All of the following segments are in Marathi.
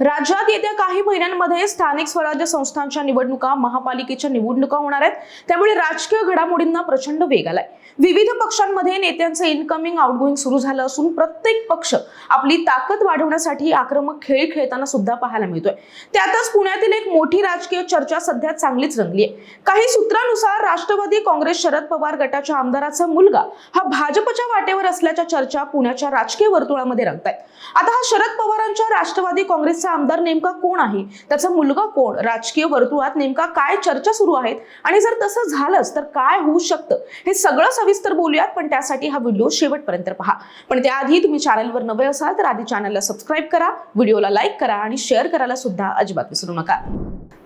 राज्यात येत्या काही महिन्यांमध्ये स्थानिक स्वराज्य संस्थांच्या निवडणुका महापालिकेच्या निवडणुका होणार आहेत. त्यामुळे राजकीय घडामोडींना प्रचंड वेग आलाय. विविध पक्षांमध्ये नेत्यांचं इनकमिंग आउटगोईंग सुरू झालं असून प्रत्येक पक्ष आपली ताकद वाढवण्यासाठी आक्रमक खेळ खेळताना सुद्धा पाहायला मिळतोय. त्यातच पुण्यातील एक मोठी राजकीय चर्चा सध्या चांगलीच रंगली आहे. काही सूत्रानुसार राष्ट्रवादी काँग्रेस शरद पवार गटाच्या आमदाराचा मुलगा हा भाजपच्या वाटेवर असल्याच्या चर्चा पुण्याच्या राजकीय वर्तुळामध्ये रंगतायत. आता हा शरद पवारांच्या राष्ट्रवादी काँग्रेसचा आमदार नेमका कोण आहे? त्याचा मुलगा कोण? राजकीय वर्तुळात नेमका काय चर्चा सुरू आहेत? आणि जर तसं झालंच तर काय होऊ शकतं? हे सगळं सविस्तर बोलूयात पण त्यासाठी हा व्हिडिओ शेवटपर्यंत पहा. पण त्याआधी तुम्ही चॅनलवर नवे असाल तर आधी चॅनलला सबस्क्राईब करा व्हिडिओला लाईक करा आणि शेअर करायला सुद्धा अजिबात विसरू नका.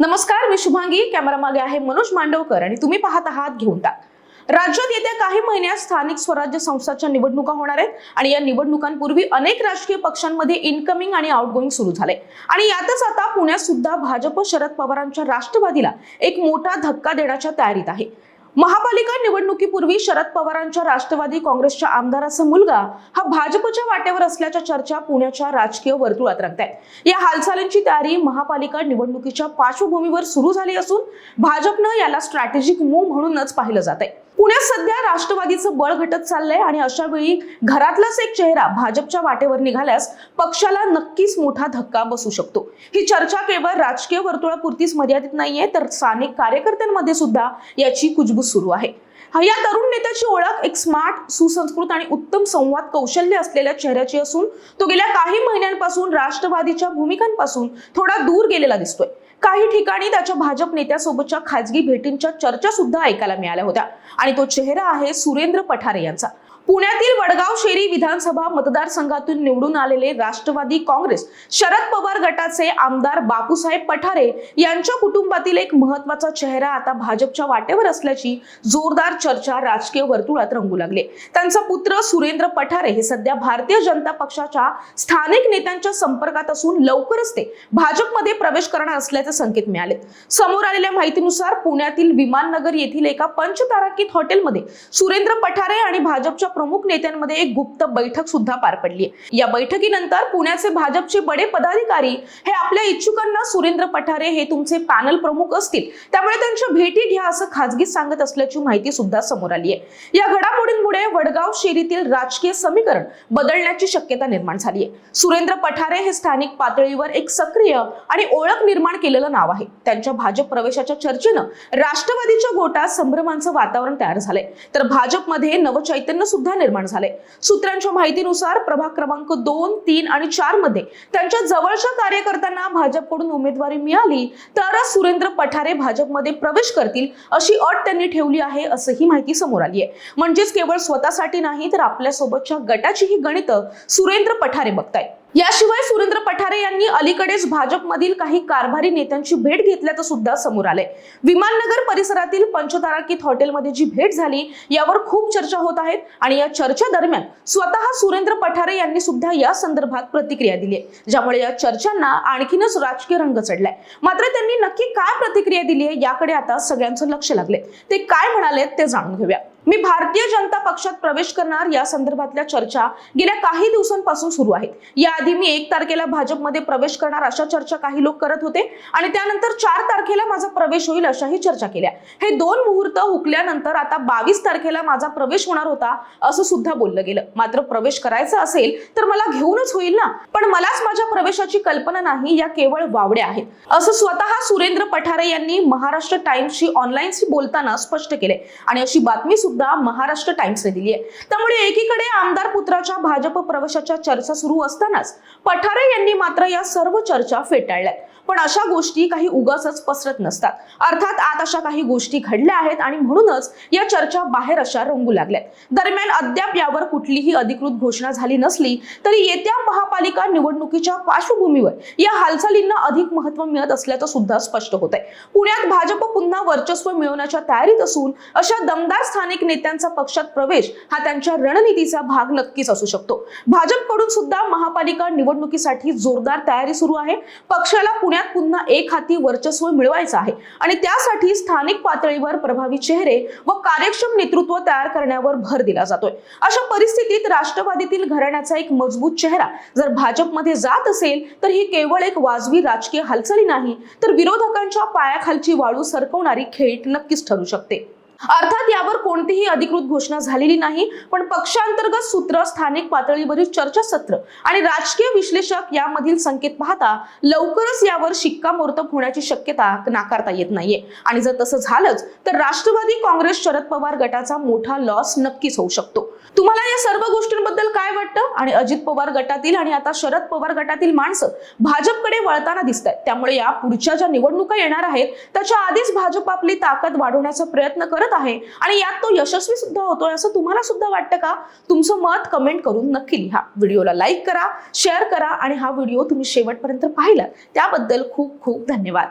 नमस्कार मी शुभांगी. कॅमेरा मागे आहे मनोज मांडवकर आणि तुम्ही पाहत आहात घेऊन टाक राज्यात येत्या काही महिन्यात स्थानिक स्वराज्य संस्थांच्या निवडणुका होणार आहेत आणि या निवडणुकांपूर्वी अनेक राजकीय पक्षांमध्ये इनकमिंग आणि आउटगोईंग सुरू झाले. आणि यातच आता पुण्यात सुद्धा भाजप शरद पवारांच्या राष्ट्रवादीला एक मोठा धक्का देण्याच्या तयारीत आहे. महापालिका निवडणुकीपूर्वी शरद पवारांच्या राष्ट्रवादी काँग्रेसच्या आमदाराचा मुलगा हा भाजपच्या वाटेवर असल्याच्या चर्चा पुण्याच्या राजकीय वर्तुळात रंगत आहेत या हालचालींची तयारी महापालिका निवडणुकीच्या पार्श्वभूमीवर सुरू झाली असून भाजपनं याला स्ट्रॅटेजिक मूव्ह म्हणूनच पाहिलं जात आहे पुण्यात सध्या राष्ट्रवादीचं बळ घटत चाललंय आणि अशा वेळी घरातलाच एक चेहरा भाजपच्या वाटेवर निघाल्यास पक्षाला नक्कीच मोठा धक्का बसू शकतो. ही चर्चा केवळ राजकीय वर्तुळापुरतीच मर्यादित नाहीये तर स्थानिक कार्यकर्त्यांमध्ये सुद्धा याची कुजबूज सुरू आहे. हा- या तरुण नेत्याची ओळख एक स्मार्ट सुसंस्कृत आणि उत्तम संवाद कौशल्य असलेल्या चेहऱ्याची असून तो गेल्या काही महिन्यांपासून राष्ट्रवादीच्या भूमिकांपासून थोडा दूर गेलेला दिसतोय. काही ठिकाणी त्याच्या भाजप नेत्यासोबतच्या खाजगी भेटींच्या चर्चा सुद्धा ऐकायला मिळाल्या होत्या. आणि तो चेहरा आहे सुरेंद्र पठारे यांचा. पुण्यातील वडगाव शेरी विधानसभा मतदारसंघातून निवडून आलेले राष्ट्रवादी काँग्रेस शरद पवार गटाचे आमदार बापूसाहेब पठारे यांच्या कुटुंबातील एक महत्त्वाचा चेहरा आता भाजपच्या वाटेवर असल्याची जोरदार चर्चा राजकीय वर्तुळात रंगू लागले. त्यांचा पुत्र सुरेंद्र पठारे हे सध्या भारतीय जनता पक्षाच्या स्थानिक नेत्यांच्या संपर्कात असून लवकरच ते भाजपमध्ये प्रवेश करणार असल्याचे संकेत मिळाले समोर आलेल्या माहितीनुसार पुण्यातील विमाननगर येथील एका पंचतारांकित हॉटेलमध्ये सुरेंद्र पठारे आणि भाजपच्या प्रमुख नेत्यांमध्ये एक गुप्त बैठक सुद्धा पार पडली या बैठकीनंतर पुण्याचे भाजपचे बडे पदाधिकारी हे आपल्या इच्छुकांना सुरेंद्र पठारे हे तुमचे पॅनल प्रमुख असतील. त्यामुळे त्यांच्या भेटी घ्या असं खाजगी सांगत असल्याची माहिती सुद्धा समोर आली आहे. या घडामोडींमुळे वडगाव शेरीतील राजकीय समीकरण बदलण्याची शक्यता निर्माण झाली आहे. सुरेंद्र पठारे हे स्थानिक पातळीवर एक सक्रिय आणि ओळख निर्माण केलेलं नाव आहे. त्यांच्या भाजप प्रवेशाच्या चर्चेनं राष्ट्रवादीच्या गोटात संभ्रमांचं वातावरण तयार झालंय. तर भाजपमध्ये नवचैतन्य सुद्धा सुद्धा निर्माण झाले. सूत्रांच्या माहितीनुसार प्रभाग क्रमांक दोन तीन आणि चारमध्ये त्यांच्या जवळच्या कार्यकर्त्यांना भाजपकडून उमेदवारी मिळाली तरच सुरेंद्र पठारे भाजपमध्ये प्रवेश करतील अशी अट त्यांनी ठेवली आहे असंही माहिती समोर आली आहे म्हणजेच केवळ स्वतःसाठी नाही तर आपल्या सोबतच्या गटाचीही गणितं सुरेंद्र पठारे बघतायत. याशिवाय सुरेंद्र पठारे यांनी अलीकडेच भाजपमधील काही कारभारी नेत्यांची भेट घेतल्याचं सुद्धा समोर आलंय. विमाननगर परिसरातील पंचतारांकित हॉटेलमध्ये जी भेट झाली यावर खूप चर्चा होत आहेत आणि या चर्चा दरम्यान स्वतः सुरेंद्र पठारे यांनी सुद्धा या संदर्भात प्रतिक्रिया दिली आहे. ज्यामुळे या चर्चांना आणखीनच राजकीय रंग चढलाय. मात्र त्यांनी नक्की काय प्रतिक्रिया दिली आहे याकडे आता सगळ्यांचं लक्ष लागले ते काय म्हणाले ते जाणून घेऊया. मी भारतीय जनता पक्षात प्रवेश करणार या संदर्भातल्या चर्चा गेल्या काही दिवसांपासून सुरू आहेत. याआधी मी एक तारखेला भाजपमध्ये प्रवेश करणार अशा चर्चा काही लोक करत होते आणि त्यानंतर चार तारखेला माझा प्रवेश होईल अशाही चर्चा केल्या. हे दोन मुहूर्त हुकल्यानंतर आता बावीस तारखेला माझा प्रवेश होणार होता असं सुद्धा बोललं गेलं. मात्र प्रवेश करायचा असेल तर मला घेऊनच होईल ना? पण मलाच माझ्या प्रवेशाची कल्पना नाही या केवळ वावड्या आहेत. असं स्वतः सुरेंद्र पठारे यांनी महाराष्ट्र टाइम्सशी ऑनलाईनशी बोलताना स्पष्ट केले. आणि अशी बातमी सुद्धा महाराष्ट्र टाइम्सने दिली आहे. त्यामुळे एकीकडे आमदार पुत्राच्या भाजप प्रवेशाच्या चर्चा सुरू असतानाच पठारे यांनी मात्र या सर्व चर्चा फेटाळल्यात. पण अशा गोष्टी काही उगाचच पसरत नसतात. अर्थात आत अशा काही गोष्टी घडल्या आहेत आणि म्हणूनच या चर्चा बाहेर अशा रंगू लागल्यात. दरम्यान अद्याप यावर कुठलीही अधिकृत घोषणा झाली नसली तरी येत्या महापालिका निवडणुकीच्या पार्श्वभूमीवर या हालचालींना अधिक महत्त्व मिळत असल्याचं सुद्धा स्पष्ट होत आहे पुण्यात भाजप पुन्हा वर्चस्व मिळवण्याच्या तयारीत असून अशा दमदार स्थानिक नेत्यांचा पक्षात प्रवेश हा त्यांच्या रणनीतीचा भाग नक्कीच असू शकतो. भाजपकडून सुद्धा महापालिका निवडणुकीसाठी जोरदार तयारी सुरू आहे. पक्षाला पुण्यात पुन्हा एक हाती वर्चस्व मिळवायचं आहे. आणि त्यासाठी स्थानिक पातळीवर प्रभावी चेहरे व कार्यक्षम नेतृत्व तयार करण्यावर भर दिला जातोय. अशा परिस्थितीत राष्ट्रवादीतील घराण्याचा एक मजबूत चेहरा जर भाजपमध्ये जात असेल तर ही केवळ एक वाजवी राजकीय हालचाली नाही तर विरोधकांच्या पायाखालची वाळू सरकवणारी खेळ नक्कीच ठरू शकते. अर्थात यावर कोणतीही अधिकृत घोषणा झालेली नाही पण पक्षांतर्गत सूत्र स्थानिक पातळीवरील चर्चासत्र आणि राजकीय विश्लेषक यामधील संकेत पाहता लवकरच यावर शिक्कामोर्तब होण्याची शक्यता नाकारता येत नाहीये. आणि जर तसं झालंच तर राष्ट्रवादी काँग्रेस शरद पवार गटाचा मोठा लॉस नक्कीच होऊ शकतो. तुम्हाला या सर्व गोष्टींबद्दल काय वाटतं? आणि अजित पवार गटातील आणि आता शरद पवार गटातील माणसं भाजपकडे वळताना दिसत आहेत त्यामुळे या पुढच्या ज्या निवडणुका येणार आहेत त्याच्या आधीच भाजप आपली ताकद वाढवण्याचा प्रयत्न करत करत आहे आणि यात तो यशस्वी सुद्धा होतोय असं तुम्हाला सुद्धा वाटतं का? तुमचं मत कमेंट करून नक्की लिहा. व्हिडिओला लाईक करा शेअर करा आणि हा व्हिडिओ तुम्ही शेवटपर्यंत पाहिला त्याबद्दल खूप खूप धन्यवाद.